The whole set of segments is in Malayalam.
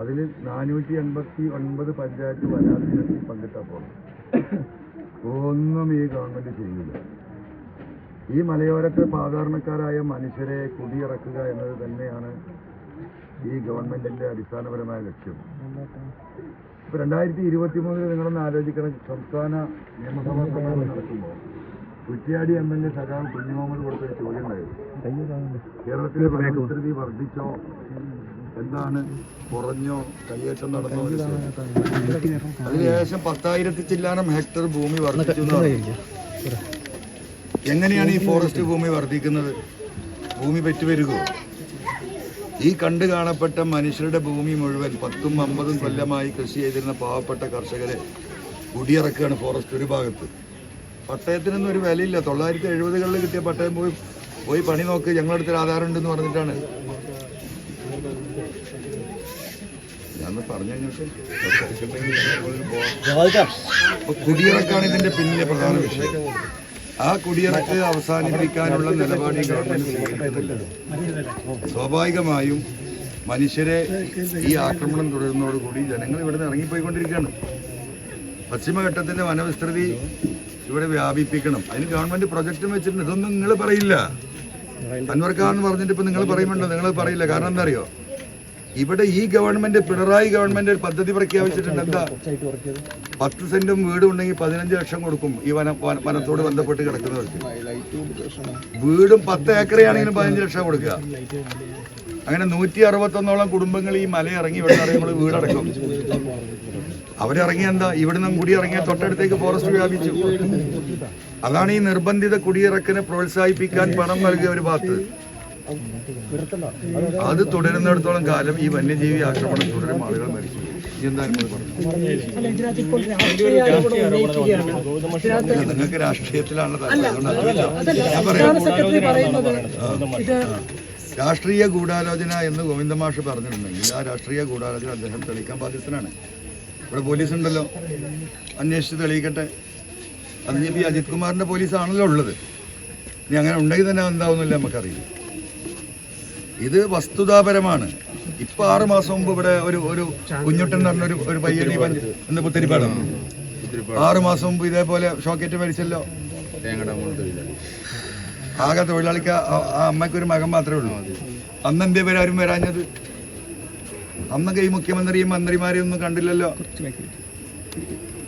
അതിൽ നാനൂറ്റി എൺപത്തി ഒൻപത് പഞ്ചായത്ത് വനാതിരത്തിൽ പങ്കിട്ടപ്പോൾ ഒന്നും ഈ ഗവൺമെന്റ് ചെയ്യില്ല ഈ മലയോരത്തെ സാധാരണക്കാരായ മനുഷ്യരെ കുടിയിറക്കുക എന്നത് തന്നെയാണ് ഈ ഗവൺമെന്റിന്റെ അടിസ്ഥാനപരമായ ലക്ഷ്യം. ഇപ്പൊ രണ്ടായിരത്തി ഇരുപത്തി മൂന്നിൽ നിങ്ങളൊന്ന് ആലോചിക്കണം സംസ്ഥാന നിയമസഭാ സമ്മേളനം നടക്കുമ്പോൾ കുറ്റിയാടി എം എൽ എ സഖാം കുഞ്ഞുമുഹമ്മദ് കൊടുത്തൊരു ചോദ്യം ഉണ്ടായിരുന്നു. കേരളത്തിലെ വനവിസ്തൃതി വർദ്ധിച്ചോ? എന്താണ് കുറഞ്ഞോ കൈയേറ്റം നടന്നോ അതിനുശേഷം പത്തായിരത്തി ചില്ലാനം ഹെക്ടർ ഭൂമി വർദ്ധിച്ചു എങ്ങനെയാണ് ഈ ഫോറസ്റ്റ് ഭൂമി വർദ്ധിക്കുന്നത്? ഭൂമി പെറ്റുവരുകയോ? ഈ കണ്ടു കാണപ്പെട്ട മനുഷ്യരുടെ ഭൂമി മുഴുവൻ പത്തും അമ്പതും കൊല്ലമായി കൃഷി ചെയ്തിരുന്ന പാവപ്പെട്ട കർഷകരെ കുടിയിറക്കുകയാണ് ഫോറസ്റ്റ് ഒരു ഭാഗത്ത്. പട്ടയത്തിനൊന്നും ഒരു വിലയില്ല. തൊള്ളായിരത്തി എഴുപതുകളിൽ കിട്ടിയ പട്ടയം പോയി പോയി പണി നോക്ക്. ഞങ്ങളടുത്തൊരു ആധാരം ഉണ്ടെന്ന് പറഞ്ഞിട്ടാണ്. ഞാൻ പറഞ്ഞു കുടിയിറക്കാണ് ഇതിന്റെ പിന്നിലെ പ്രധാന വിഷയം. ആ കുടിയിറക്ക് അവസാനിപ്പിക്കാനുള്ള നിലപാട് ഗവൺമെന്റ് സ്വീകരിക്കുന്നില്ല. സ്വാഭാവികമായും മനുഷ്യരെ ഈ ആക്രമണം തുടരുന്നതോടുകൂടി ജനങ്ങൾ ഇവിടെ നിന്ന് ഇറങ്ങിപ്പോയിക്കൊണ്ടിരിക്കുകയാണ്. പശ്ചിമഘട്ടത്തിന്റെ വനവിസ്തൃതി ഇവിടെ വ്യാപിപ്പിക്കണം. അതിന് ഗവൺമെന്റ് പ്രൊജക്റ്റും വെച്ചിട്ടുണ്ട്. ഇതൊന്നും നിങ്ങൾ പറയില്ല. അൻവർ എന്ന് പറഞ്ഞിട്ട് ഇപ്പൊ നിങ്ങൾ പറയുന്നുണ്ടോ നിങ്ങൾ പറയില്ല. കാരണം എന്താ അറിയോ? ഇവിടെ ഈ ഗവൺമെന്റ് പിണറായി ഗവൺമെന്റ് ഒരു പദ്ധതി പ്രഖ്യാപിച്ചിട്ടുണ്ട്. എന്താ? പത്ത് സെന്റും വീട് ഉണ്ടെങ്കിൽ പതിനഞ്ച് ലക്ഷം കൊടുക്കും ഈ വന വന- വനത്തോട് ബന്ധപ്പെട്ട് കിടക്കുന്നവർക്ക്. വീടും പത്ത് ഏക്കറയാണെങ്കിലും പതിനഞ്ച് ലക്ഷം കൊടുക്കുക. അങ്ങനെ നൂറ്റി അറുപത്തൊന്നോളം കുടുംബങ്ങൾ ഈ മല ഇറങ്ങി ഇവിടെ ഇറങ്ങുമ്പോൾ വീടടക്കം. അവരിറങ്ങിയ എന്താ? ഇവിടുന്ന് കുടി ഇറങ്ങിയ തൊട്ടടുത്തേക്ക് ഫോറസ്റ്റ് വ്യാപിച്ചു. അതാണ് ഈ നിർബന്ധിത കുടിയിറക്കിനെ പ്രോത്സാഹിപ്പിക്കാൻ പണം നൽകിയ ഒരു ഭാഗത്ത്. അത് തുടരുന്നിടത്തോളം കാലം ഈ വന്യജീവി ആക്രമണം തുടരും. ആളുകൾ മരിച്ചു. നിങ്ങൾക്ക് രാഷ്ട്രീയത്തിലാണ് രാഷ്ട്രീയ ഗൂഢാലോചന എന്ന് ഗോവിന്ദമാഷ് പറഞ്ഞിട്ടുണ്ടെങ്കിൽ ആ രാഷ്ട്രീയ ഗൂഢാലോചന അദ്ദേഹം തെളിയിക്കാൻ ബാധ്യസ്ഥനാണ്. ഇവിടെ പോലീസ് ഉണ്ടല്ലോ അന്വേഷിച്ച് തെളിയിക്കട്ടെ. അതിന് ഇപ്പം ഈ അജിത് കുമാറിന്റെ പോലീസാണല്ലോ ഉള്ളത്. ഇനി അങ്ങനെ ഉണ്ടെങ്കിൽ തന്നെ എന്താവുന്നില്ല നമുക്കറിയില്ല. ഇത് വസ്തുതാപരമാണ്. ഇപ്പൊ ആറു മാസം മുമ്പ് ഇവിടെ ഒരു ഒരു കുഞ്ഞുട്ടൻ എന്ന് പറഞ്ഞ ഒരു ഈ എന്ന് പുത്തരിപ്പാടം ആറ് മാസം മുമ്പ് ഇതേപോലെ ഷോക്കേറ്റ് മരിച്ചല്ലോ. ആകെ തൊഴിലാളിക്ക് ആ- അമ്മയ്ക്ക് ഒരു മകൻ മാത്രമേ ഉള്ളൂ. അന്ന് എന്തേ പേരാരും വരാഞ്ഞത്? അന്നൊക്കെ ഈ മുഖ്യമന്ത്രിയും മന്ത്രിമാരെയും ഒന്നും കണ്ടില്ലല്ലോ.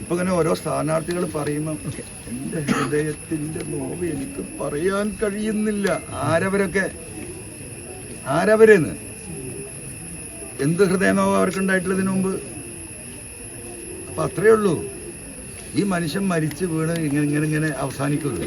ഇപ്പൊ ഇങ്ങനെ ഓരോ സ്ഥാനാർത്ഥികൾ പറയുമ്പോൾ എന്റെ ഹൃദയത്തിന്റെ നോവ് എനിക്ക് പറയാൻ കഴിയുന്നില്ല. ആരവരൊക്കെ? ആരവരെന്ന് എന്ത് ഹൃദയനോവ് അവർക്കുണ്ടായിട്ടുള്ളതിന് മുമ്പ്? അപ്പൊ അത്രയേ ഉള്ളൂ. ഈ മനുഷ്യൻ മരിച്ചു വീണ് ഇങ്ങനെ ഇങ്ങനെ ഇങ്ങനെ അവസാനിക്കുന്നത്